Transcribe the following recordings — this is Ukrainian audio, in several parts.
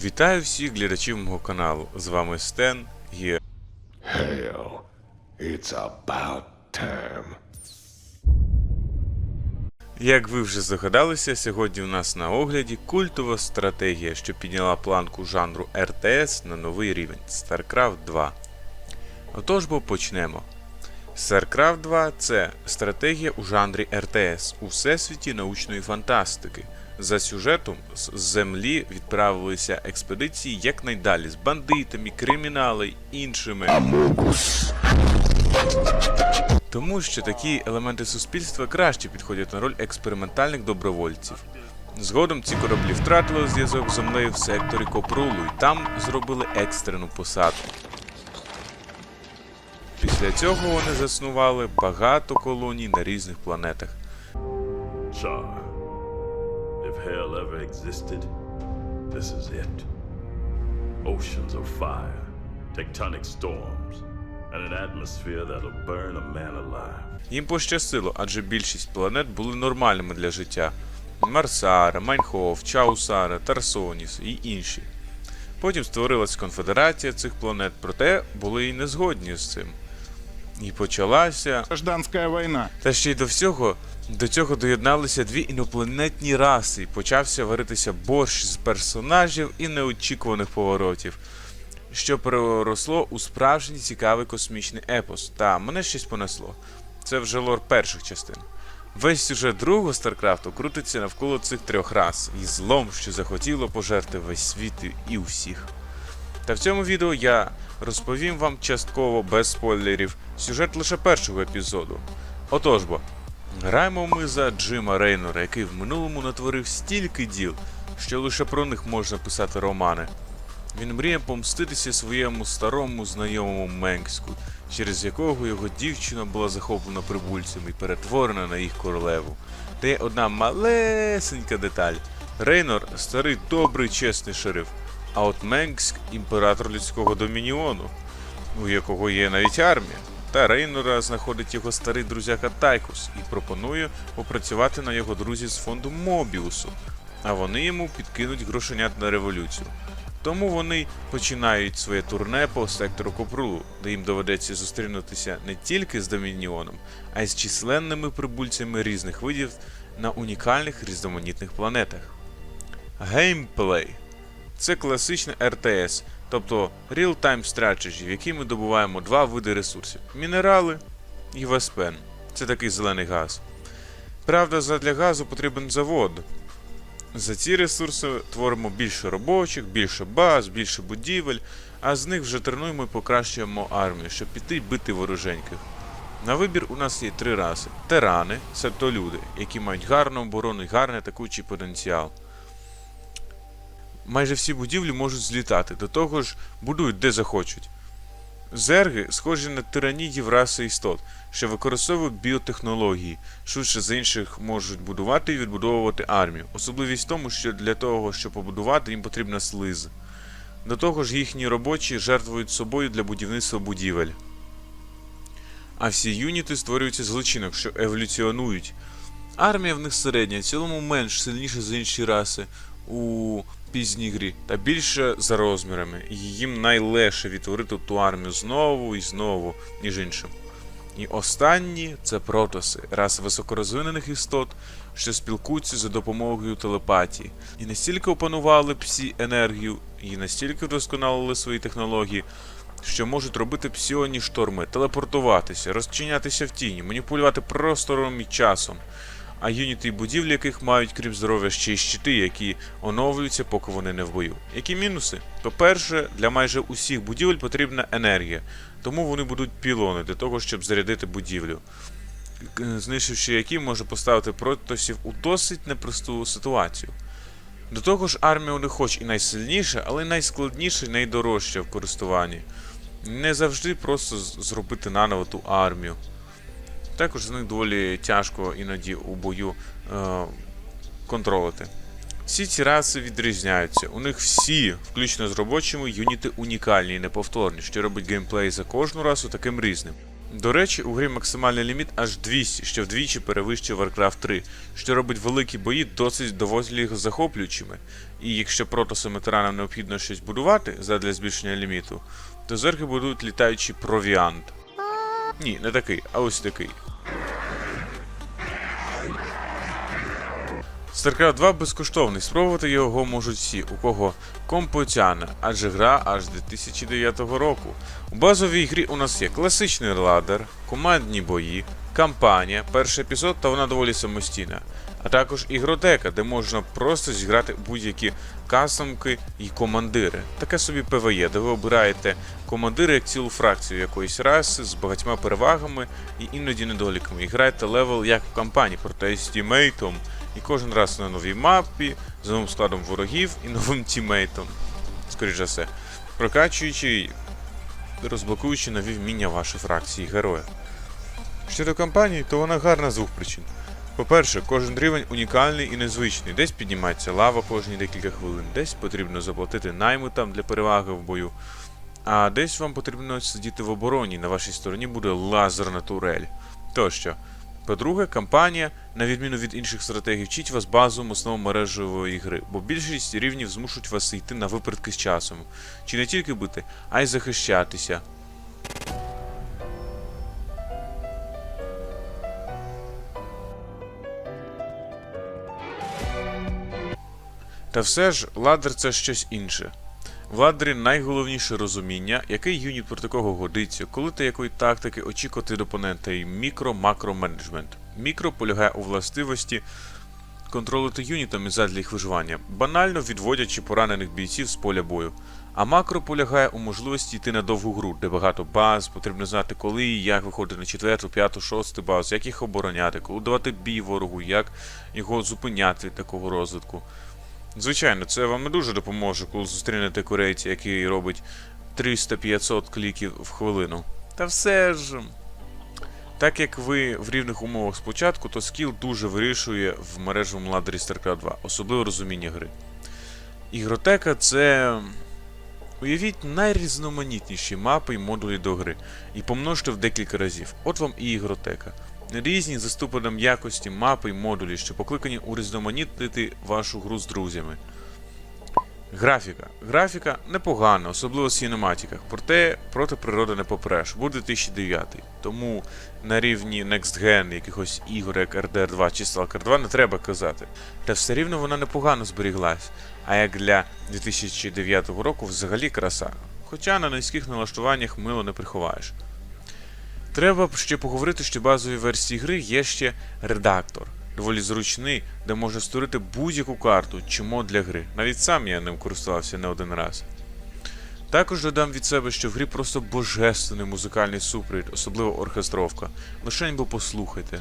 Вітаю всіх глядачів мого каналу. З вами Стен Є. Hail, it's about time. Як ви вже здогадалися, сьогодні у нас на огляді культова стратегія, що підняла планку жанру РТС на новий рівень StarCraft 2. Отож бо почнемо. StarCraft 2 це стратегія у жанрі РТС у всесвіті научної фантастики. За сюжетом з землі відправилися експедиції якнайдалі з бандитами, кримінали іншими. Тому що такі елементи суспільства краще підходять на роль експериментальних добровольців. Згодом ці кораблі втратили зв'язок з землею в секторі Копрулу і там зробили екстрену посадку. Після цього вони заснували багато колоній на різних планетах. If hell ever existed, this is it. Oceans of fire, tectonic storms, and an atmosphere that'll burn a man alive. Їм пощастило, адже більшість планет були нормальними для життя: Марсара, Майнхоф, Чаусара, Тарсоніс і інші. Потім створилась конфедерація цих планет, проте були і не згодні з цим. І почалася Гражданская война. Та ще й до всього до цього доєдналися дві інопланетні раси, і почався варитися борщ з персонажів і неочікуваних поворотів, що переросло у справжній цікавий космічний епос. Та мене щось понесло. Це вже лор перших частин. Весь сюжет другого Старкрафту крутиться навколо цих трьох рас і злом, що захотіло пожерти весь світ і усіх. Та в цьому відео я розповім вам частково без спойлерів сюжет лише першого епізоду. Отож бо, граємо ми за Джима Рейнора, який в минулому натворив стільки діл, що лише про них можна писати романи. Він мріє помститися своєму старому знайомому Менкську, через якого його дівчина була захоплена прибульцями і перетворена на їх королеву. Та є одна малесенька деталь. Рейнор старий добрий чесний шериф, а от Менкськ імператор людського домініону, у якого є навіть армія. Та Рейнора знаходить його старий друзяка Тайкус і пропонує попрацювати на його друзі з фонду Мобіусу, а вони йому підкинуть грошенят на революцію. Тому вони починають своє турне по сектору Копрулу, де їм доведеться зустрінутися не тільки з Домініоном, а й з численними прибульцями різних видів на унікальних різноманітних планетах. Геймплей це класичне RTS, тобто Real-Time Strategy, в якій ми добуваємо два види ресурсів: мінерали і веспен. Це такий зелений газ. Правда, задля газу потрібен завод. За ці ресурси творимо більше робочих, більше баз, більше будівель, а з них вже тренуємо і покращуємо армію, щоб піти бити вороженьких. На вибір у нас є три раси: терани, себто люди, які мають гарну оборону і гарний атакуючий потенціал. Майже всі будівлі можуть злітати, до того ж будують де захочуть. Зерги схожі на тиранідів раси істот, що використовують біотехнології, швидше за інших можуть будувати і відбудовувати армію. Особливість в тому, що для того, щоб побудувати, їм потрібна слиза. До того ж, їхні робочі жертвують собою для будівництва будівель. А всі юніти створюються з личинок, що еволюціонують. Армія в них середня, в цілому менш сильніша за інші раси у пізній грі, та більше за розмірами, і їм найлегше відтворити ту армію знову і знову, ніж іншим. І останні це протоси, раса високорозвинених істот, що спілкуються за допомогою телепатії, і настільки опанували псі енергію, і настільки вдосконалили свої технології, що можуть робити псіонні шторми, телепортуватися, розчинятися в тіні, маніпулювати простором і часом. А юніти і будівлі яких мають, крім здоров'я, ще й щити, які оновлюються, поки вони не в бою. Які мінуси? По-перше, для майже усіх будівель потрібна енергія, тому вони будуть пілони для того, щоб зарядити будівлю, знищивши які може поставити протосів у досить непросту ситуацію. До того ж, армія у них хоч і найсильніша, але найскладніша і найдорожча в користуванні. Не завжди просто зробити наново ту армію. Також з них доволі тяжко іноді у бою е, контролити. Всі ці раси відрізняються. У них всі, включно з робочими, юніти унікальні і неповторні, що робить геймплей за кожну расу таким різним. До речі, у грі максимальний ліміт аж 200, що вдвічі перевищує Warcraft 3, що робить великі бої досить доволі захоплюючими. І якщо протосам і тиранам необхідно щось будувати задля збільшення ліміту, то зерги будують літаючий провіант. Ні, не такий, а ось такий. StarCraft 2 безкоштовний, спробувати його можуть всі, у кого компотяна, адже гра аж 2009 року. У базовій грі у нас є класичний ладер, командні бої, кампанія, перший епізод та вона доволі самостійна, а також ігротека, де можна просто зіграти будь-які кастомки і командири. Таке собі ПВЕ, де ви обираєте командири як цілу фракцію якоїсь раси з багатьма перевагами і іноді недоліками. І граєте левел як в кампанії, проте з тімейтом. І кожен раз на новій мапі, з новим складом ворогів і новим тімейтом. Скоріше за все. Прокачуючи і розблокуючи нові вміння вашої фракції героя. Щодо кампанії, то вона гарна з двох причин. По-перше, кожен рівень унікальний і незвичний. Десь піднімається лава кожні декілька хвилин, десь потрібно заплатити найму там для переваги в бою. А десь вам потрібно сидіти в обороні, на вашій стороні буде лазерна турель. Тощо. По-друге, кампанія, на відміну від інших стратегій, вчить вас базовим основам мережевої гри, бо більшість рівнів змушують вас йти на випередки з часом. Чи не тільки бити, а й захищатися. Та все ж, ладер це щось інше. В ладері найголовніше розуміння, який юніт проти кого годиться, коли та якої тактики очікувати від опонента і мікро-макро менеджмент. Мікро полягає у властивості контролити юнітами задля їх виживання, банально відводячи поранених бійців з поля бою. А макро полягає у можливості йти на довгу гру, де багато баз, потрібно знати, коли і як виходити на четверту, п'яту, шосту базу, як їх обороняти, коли давати бій ворогу, як його зупиняти такого розвитку. Звичайно, це вам не дуже допоможе, коли зустрінете корейця, який робить 300-500 кліків в хвилину. Та все ж. Так як ви в рівних умовах спочатку, то скіл дуже вирішує в мережевому ладері StarCraft 2, особливо розуміння гри. Ігротека це. Уявіть найрізноманітніші мапи і модулі до гри, і помножте в декілька разів. От вам і ігротека. Різні за ступенем якості мапи і модулі, що покликані урізноманітнити вашу гру з друзями. Графіка. Графіка непогана, особливо в сінематіках, проте проти природи не попреш. Буде 2009. Тому на рівні Next Gen якихось ігор, як RDR 2 чи Stalker 2, не треба казати. Та все рівно вона непогано зберіглась. А як для 2009 року взагалі краса. Хоча на низьких налаштуваннях мило не приховаєш. Треба ще поговорити, що в базовій версії гри є ще редактор, доволі зручний, де можна створити будь-яку карту чи мод для гри. Навіть сам я ним користувався не один раз. Також додам від себе, що в грі просто божественний музикальний супровід, особливо оркестровка. Лишень бо послухайте.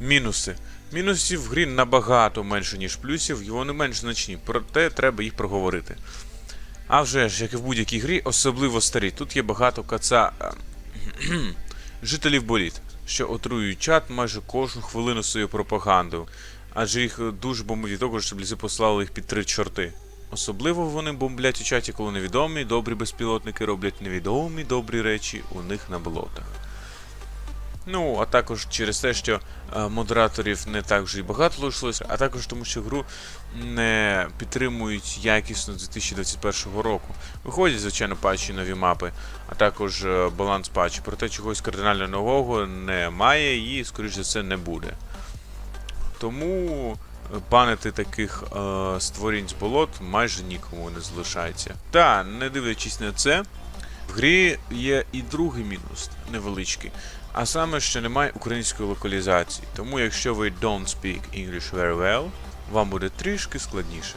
Мінуси. Мінусів в грі набагато менше, ніж плюсів, і вони менш значні, проте треба їх проговорити. А вже ж, як і в будь-якій грі, особливо старі, тут є багато каца е, жителів боліт, що отруюють чат майже кожну хвилину своєю пропагандою, адже їх дуже бомбить того, щоб лізи послали їх під три чорти. Особливо вони бомблять у чаті, коли невідомі добрі безпілотники роблять невідомі добрі речі у них на болотах. Ну, а також через те, що е, модераторів не так вже і багато лишилось, а також тому, що гру не підтримують якісно з 2021 року. Виходять, звичайно, патчі нові мапи, а також е, баланс патчі. Проте чогось кардинально нового немає і, скоріш за це, не буде. Тому е, банити таких е, створінь з болот майже нікому не залишається. Та, не дивлячись на це, в грі є і другий мінус невеличкий. А саме, що немає української локалізації. Тому якщо ви don't speak English very well, вам буде трішки складніше.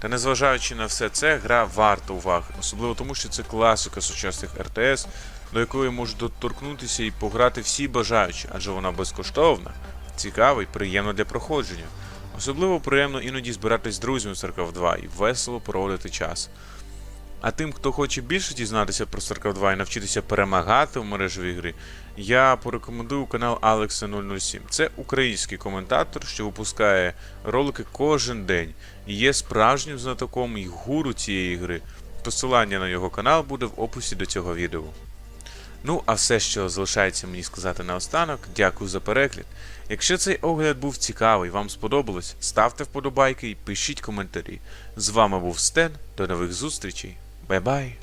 Та незважаючи на все це, гра варта уваги, особливо тому, що це класика сучасних РТС, до якої можуть доторкнутися і пограти всі бажаючі, адже вона безкоштовна, цікава і приємна для проходження. Особливо приємно іноді збиратись з друзями в StarCraft 2 і весело проводити час. А тим, хто хоче більше дізнатися про StarCraft 2 і навчитися перемагати в мережевій грі, я порекомендую канал Alexa 007. Це український коментатор, що випускає ролики кожен день і є справжнім знатоком і гуру цієї гри. Посилання на його канал буде в описі до цього відео. Ну, а все, що залишається мені сказати наостанок, дякую за перегляд. Якщо цей огляд був цікавий, вам сподобалось, ставте вподобайки і пишіть коментарі. З вами був Стен, до нових зустрічей. Bye bye.